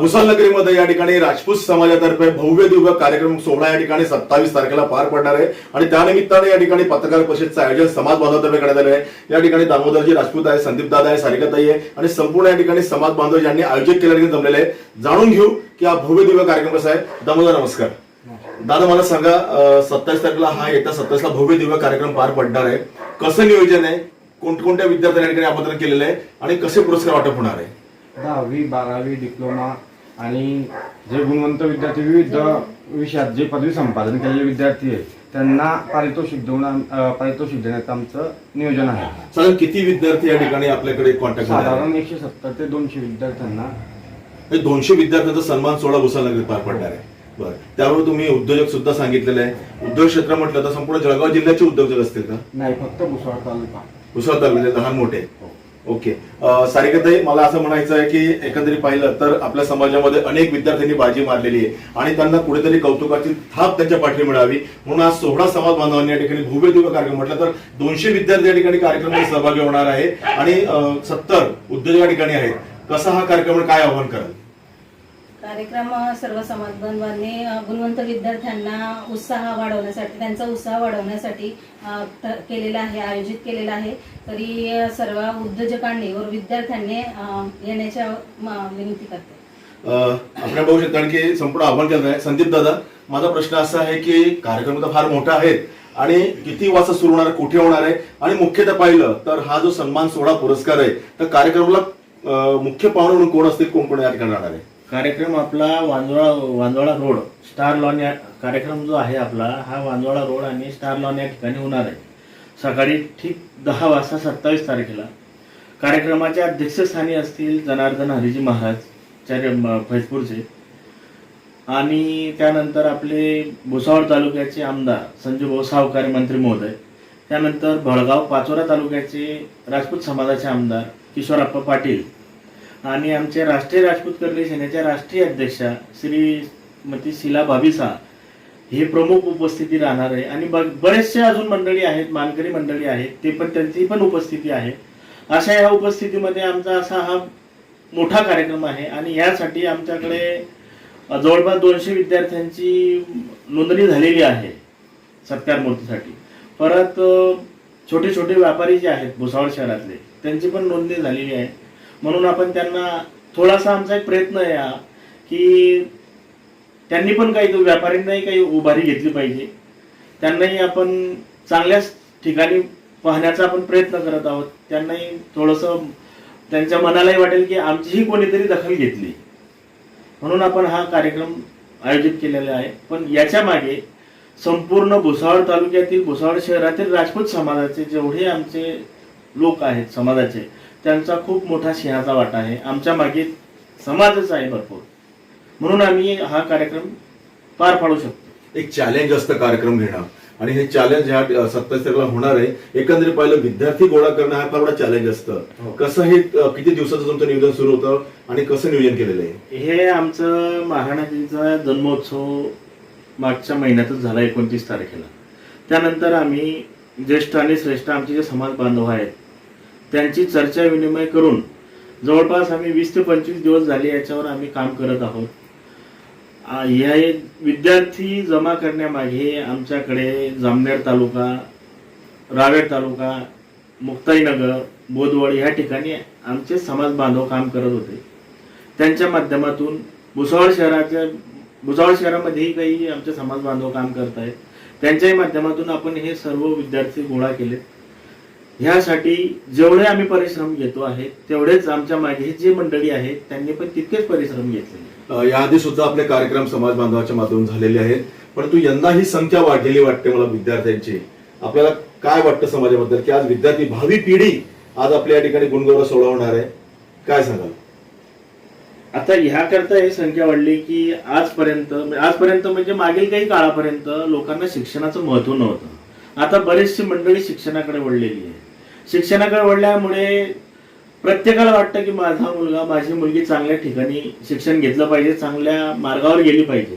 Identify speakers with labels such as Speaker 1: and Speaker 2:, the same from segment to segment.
Speaker 1: अ, नगरीमध्ये या ठिकाणी राजपूत समाजातर्फे भव्य दिव्य कार्यक्रम सोहळा या ठिकाणी सत्तावीस तारखेला पार पडणार आहे. आणि त्यानिमित्ताने या ठिकाणी पत्रकार परिषदचं आयोजन समाज बांधवातर्फे करण्यात आलं आहे. या ठिकाणी दामोदरजी राजपूत आहे संदीप दादा आहे सारिकाताई आहे. आणि संपूर्ण या ठिकाणी समाज बांधव ज्यांनी आयोजित केल्या जमलेले आहे. जाणून घेऊ की हा भव्य दिव्य कार्यक्रम कसा आहे. दामोदर नमस्कार. दादा मला सांगा सत्तावीस तारखेला हा येत्या सत्तावीसला भव्य दिव्य कार्यक्रम पार पडणार आहे. कसं नियोजन आहे? कोणकोणत्या विद्यार्थ्यांनी या ठिकाणी आमंत्रण केलेलं आहे? आणि कसे पुरस्कार वाटप होणार आहे?
Speaker 2: दहावी बारावी डिप्लोमा आणि जे गुणवंत विद्यार्थी विविध विषयात जे पदवी संपादन केलेले विद्यार्थी आहेत त्यांना पारितोषिक देऊन पारितोषिक देण्याचं आमचं नियोजन आहे.
Speaker 1: साधारण किती विद्यार्थी या ठिकाणी आपल्याकडे कॉन्टॅक्ट
Speaker 2: साधारण एकशे सत्तर ते दोनशे विद्यार्थ्यांना.
Speaker 1: दोनशे विद्यार्थ्यांचा सन्मान सोहळा भुसावळनगरीत पार पडणार आहे. बरं त्यावर तुम्ही उद्योजक सुद्धा सांगितलेले आहे. उद्योग क्षेत्र म्हटलं तर संपूर्ण जळगाव जिल्ह्याचे उद्योजक असतील का?
Speaker 2: नाही फक्त भुसावळ तालुका.
Speaker 1: भुसावळ तालुक्याचे लहान मोठे. ओके. अं, सारिकाताई मला असं म्हणायचं आहे की एकंदरीत पाहिलं तर आपल्या समाजामध्ये अनेक विद्यार्थ्यांनी बाजी मारलेली आहे आणि त्यांना कुठेतरी कौतुकाची थाप त्यांच्या पाठी मिळावी. म्हणून आज सोहळा समाज बांधवांनी या ठिकाणी भव्य दिव्य कार्यक्रम म्हटलं तर दोनशे विद्यार्थी या ठिकाणी कार्यक्रमात सहभागी होणार आहे. आणि सत्तर उद्योजक या ठिकाणी आहेत. कसा हा कार्यक्रम काय आव्हान कराल?
Speaker 3: कार्यक्रम सर्व समाज बांधवांनी गुणवंत विद्यार्थ्यांना उत्साह वाढवण्यासाठी त्यांचा उत्साह वाढवण्यासाठी केलेला आहे आयोजित केलेला आहे. तरी सर्व उद्योजकांनी व विद्यार्थ्यांनी येण्याच्या विनंती करते.
Speaker 1: आपण बघू शकता की संपूर्ण आव्हान केलं आहे. संदीप दादा माझा प्रश्न असा आहे की कार्यक्रम तर फार मोठा आहे आणि किती वाजता सुरू होणार कुठे होणार आहे? आणि मुख्यतः पाहिलं तर हा जो सन्मान सोहळा पुरस्कार आहे तर कार्यक्रमाला मुख्य पाहुणे म्हणून कोण असतील? कोण कोण या ठिकाणी राहणार आहे?
Speaker 4: कार्यक्रम आपला Wanjola Wanjola road star lawn या कार्यक्रम जो आहे आपला हा वांजोळा रोड आणि स्टार लॉन या ठिकाणी होणार आहे. सकाळी ठीक दहा वाजता सत्तावीस तारखेला कार्यक्रमाच्या अध्यक्षस्थानी असतील जनार्दन हरिजी महाराज च्या फैजपूरचे. आणि त्यानंतर आपले भुसावळ तालुक्याचे आमदार संजूभाऊ सावकारी मंत्री महोदय. त्यानंतर भळगाव पाचोरा तालुक्याचे राजपूत समाजाचे आमदार किशोरप्पा पाटील. आणि आमचे राष्ट्रीय राजपूत कर्णी सेनेच्या राष्ट्रीय अध्यक्षा श्रीमती शिला भाभिसा हे प्रमुख उपस्थिती राहणार आहे. आणि ब- बरेचसे अजून मंडळी आहेत मानकरी मंडळी आहेत ते पण त्यांची पण उपस्थिती आहे. अशा या उपस्थितीमध्ये आमचा असा हा मोठा कार्यक्रम आहे आणि यासाठी आमच्याकडे जवळपास दोनशे विद्यार्थ्यांची नोंदणी झालेली आहे सत्कार मूर्तीसाठी. परत छोटे छोटे व्यापारी जे आहेत भुसावळ शहरातले त्यांची पण नोंदणी झालेली आहे. म्हणून आपण त्यांना थोडासा आमचा एक प्रयत्न आहे हा की त्यांनी पण काही व्यापाऱ्यांनाही काही उभारी घेतली पाहिजे. त्यांनाही आपण चांगल्याच ठिकाणी पाहण्याचा आपण प्रयत्न करत आहोत. त्यांनाही थोडंसं त्यांच्या मनालाही वाटेल की आमचीही कोणीतरी दखल घेतली. म्हणून आपण हा कार्यक्रम आयोजित केलेला आहे. पण याच्या मागे संपूर्ण भुसावळ तालुक्यातील भुसावळ शहरातील राजपूत समाजाचे जेवढे आमचे लोक आहेत समाजाचे त्यांचा खूप मोठा सिंहाचा वाटा आहे. आमच्या मागे समाजच आहे भरपूर. म्हणून आम्ही हा कार्यक्रम पार पाडू शकतो.
Speaker 1: एक चॅलेंज असतं कार्यक्रम घेणं. आणि हे चॅलेंज ह्या सत्तावीस तारखेला होणार आहे. एकंदरीत पाहिलं विद्यार्थी गोळा करणं हा फार मोठा चॅलेंज असतं. कसं हे किती दिवसाचं तुमचं नियोजन सुरू होतं आणि कसं नियोजन केलेलं आहे?
Speaker 4: हे आमचं महाराणाजींचा जन्मोत्सव मागच्या महिन्यातच झाला एकोणतीस तारखेला. त्यानंतर आम्ही ज्येष्ठ आणि श्रेष्ठ आमचे जे समाज बांधव आहेत त्यांची चर्चा विनिमय करून जवळपास आम्ही वीस ते पंचवीस दिवस झाले याच्यावर आम्ही काम करत आहोत. या ह्या एक विद्यार्थी जमा करण्यामागे आमच्याकडे जामनेर तालुका रावेर तालुका मुक्ताईनगर बोदवड ह्या ठिकाणी आमचे समाज बांधव काम करत होते. त्यांच्या माध्यमातून भुसावळ शहराच्या भुसावळ शहरामध्येही काही आमचे समाज बांधव काम करत आहेत त्यांच्याही माध्यमातून आपण हे सर्व विद्यार्थी गोळा केले ह्यासाठी जेवढे आम्ही परिश्रम घेतो आहे तेवढेच आमच्या मागे जे मंडळी आहेत त्यांनी पण तितकेच परिश्रम घेतलेले
Speaker 1: अं, याआधी सुद्धा आपले कार्यक्रम समाज बांधवाच्या माध्यमातून झालेले आहेत. परंतु यंदा ही संख्या वाढलेली वाटते मला विद्यार्थ्यांची. आपल्याला काय वाटतं समाजाबद्दल? की आज विद्यार्थी भावी पिढी आज आपल्या या ठिकाणी गुणगौरव सोडवणार आहे. काय सांगाल?
Speaker 4: आता ह्याकरता ही संख्या वाढली की आजपर्यंत आजपर्यंत म्हणजे मागील काही काळापर्यंत लोकांना शिक्षणाचं महत्त्व नव्हतं. आता बरेचशी मंडळी शिक्षणाकडे वळलेली आहे शिक्षणाकडे वळल्यामुळे प्रत्येकाला वाटतं की माझा मुलगा माझी मुलगी चांगल्या ठिकाणी शिक्षण घेतलं पाहिजे चांगल्या मार्गावर गेली पाहिजे.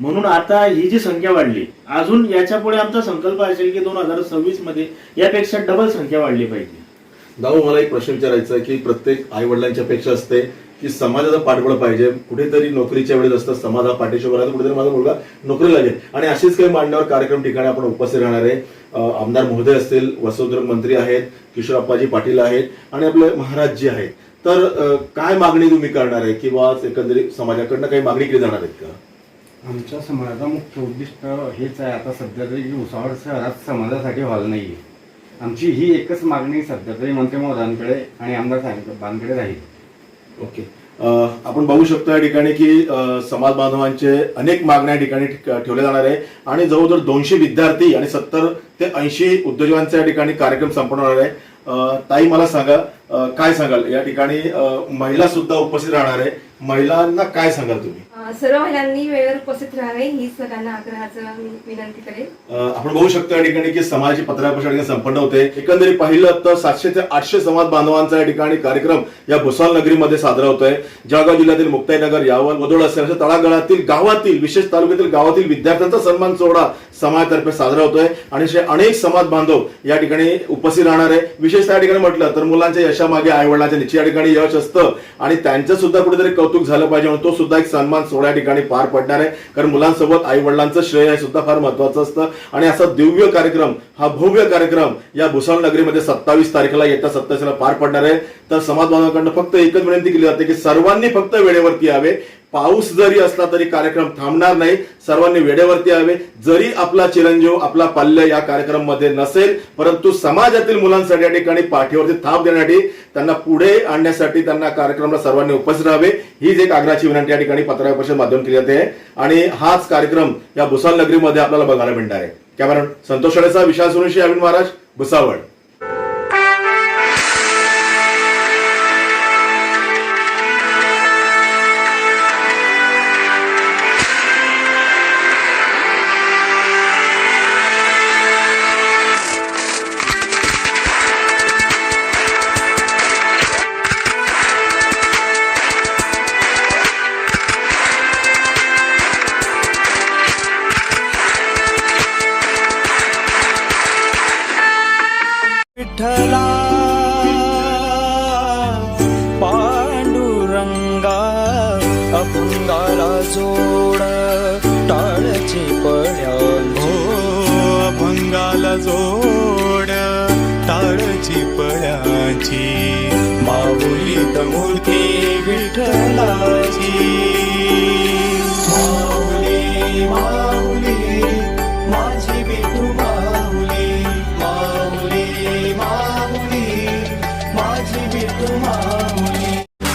Speaker 4: म्हणून आता ही जी संख्या वाढली अजून याच्यापुढे आमचा संकल्प असेल की दोन हजार सव्वीसमध्ये यापेक्षा डबल संख्या वाढली पाहिजे.
Speaker 1: दाऊ मला एक प्रश्न विचारायचा की प्रत्येक आई वडिलांच्या अपेक्षा असते की समाजाचं पाठबळ पाहिजे. कुठेतरी नोकरीच्या वेळेस असतं समाजा हा पाठीशी राहतो. कुठेतरी माझा मुलगा नोकरी लागेल आणि अशीच काही मांडण्यावर कार्यक्रम ठिकाणी आपण उपस्थित राहणार आहे. आमदार महोदय असतील वसुंधरा मंत्री आहेत किशोर अप्पाजी पाटील आहेत आणि आपले महाराज जी आहेत. तर काय मागणी तुम्ही करणार आहे? किंवा एकंदरीत समाजाकडनं काही मागणी केली जाणार आहेत का?
Speaker 2: आमच्या समाजाचं मुख्य उद्दिष्ट हेच आहे. आता सध्या तरी की भुसावळ शहरात समाजासाठी हॉल नाही आहे आमची ही एकच मागणी सध्या तरी मंत्री महोदयांकडे आणि आमदार साहेबांकडे राहील.
Speaker 1: ओके. आपण बघू शकतो या ठिकाणी की समाज बांधवांचे अनेक मागण्या या ठिकाणी ठिक- ठेवल्या जाणार आहे. आणि जवळजवळ दोनशे विद्यार्थी आणि सत्तर ते ऐंशी उद्योजकांचा या ठिकाणी कार्यक्रम संपवणार आहे. ताई मला सांगा काय सांगाल? या ठिकाणी महिला सुद्धा उपस्थित राहणार आहे. महिलांना काय सांगाल तुम्ही?
Speaker 5: अ, सर्व महिलांनी वेळेवर उपस्थित राहावे ही सगळ्यांना आग्रहाचं मी विनंती करेन.
Speaker 1: अं, आपण बघू शकतो या ठिकाणी की समाजाची पत्रकार संपन्न होते. एकंदरीत पाहिलं तर सातशे ते आठशे समाज बांधवांचा या ठिकाणी कार्यक्रम या भुसावळ नगरीमध्ये साजरा होतोय. जळगाव जिल्ह्यातील मुक्ताईनगर यावल वदोड असेल अशा तळागाळातील गावातील विशेष तालुक्यातील गावातील विद्यार्थ्यांचा सन्मान सोहळा समाजातर्फे साजरा होतोय. आणि असे अनेक समाज बांधव या ठिकाणी उपस्थित राहणार. आहे विशेषतः या ठिकाणी म्हटलं तर मुलांच्या यशामागे आई वडिलांच्या निश्चित या ठिकाणी यश असतं. आणि त्यांचं सुद्धा कुठेतरी कौतुक झालं पाहिजे म्हणून तो सुद्धा एक सन्मान सोहळा या ठिकाणी पार पडणार आहे. कारण मुलांसोबत आई वडिलांचं श्रेय हे सुद्धा फार महत्वाचं असतं. आणि असा दिव्य कार्यक्रम हा भव्य कार्यक्रम या भुसावळ नगरीमध्ये सत्तावीस तारखेला येत्या सत्तावीसला पार पडणार आहे. तर समाज बांधवांकडनं फक्त एकच विनंती केली जाते की सर्वांनी फक्त वेळेवरती यावे. पाऊस जरी असला तरी कार्यक्रम थांबणार नाही. सर्वांनी वेळेवरती यावे. जरी आपला चिरंजीव आपला पाल्य या कार्यक्रमामध्ये नसेल परंतु समाजातील मुलांसाठी या ठिकाणी पाठीवरती थाप देण्यासाठी त्यांना पुढे आणण्यासाठी त्यांना कार्यक्रमाला सर्वांनी उपस्थित राहावे. हीच एक आग्रहाची विनंती या ठिकाणी पत्रकार परिषद माध्यम केली जाते. आणि हाच कार्यक्रम या भुसाल नगरीमध्ये आपल्याला बघायला मिळणार आहे. कॅमेरा संतोष शाळेचा विशाल सुनिशी अविन महाराज भुसावळ.
Speaker 6: विठ्ठला पांडुरंगा अभंगाला जोड टाळचे पड्या हो अभंगाला जोड टाळची पळ्याची. माऊली मूर्ती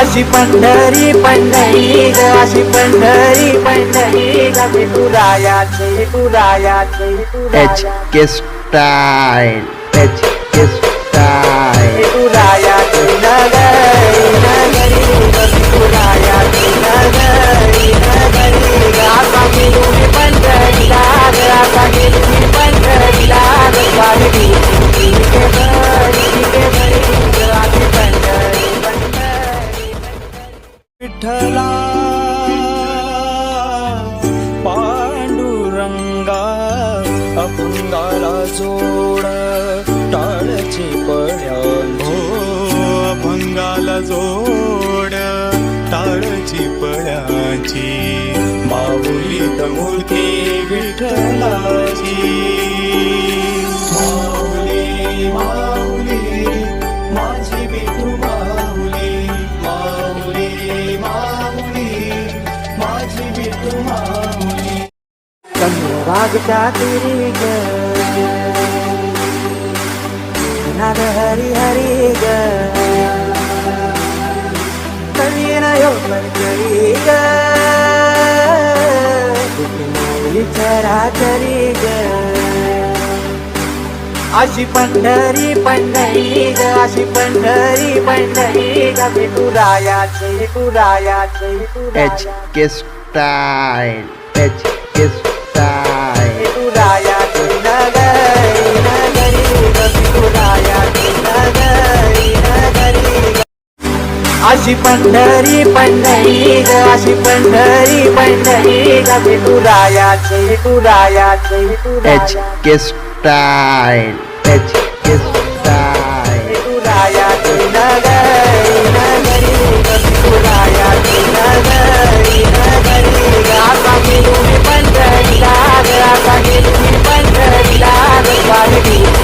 Speaker 7: अशी पंढरी पंढरी ग अशी पंढरी पंढरी ग विठुरायाची
Speaker 8: H K style H K style
Speaker 9: मूर्ती विठ्ठलाची. माऊली माऊली माझी विठू माऊली. माऊली माऊली माझी विठू माऊली.
Speaker 7: वागता तिरी नाद हरी हरी ग. कवीन योगन करी ग. चरा ग. अशी पंढरी पंढरी ग अशी पंढरी पंढरी ग विठुरायाची कुरायाची
Speaker 8: H K style H K style
Speaker 7: अशी पंढरी पंढरी ग अशी पंढरी पंढरी ग विठुरायाची विठुरायाची
Speaker 8: H K style H K style
Speaker 7: विठुरायाची नगरी नगरी ग विठुरायाची नगरी नगरी ग. आता गेलो मी पंढरीला ग आता गेलो मी पंढरीला ग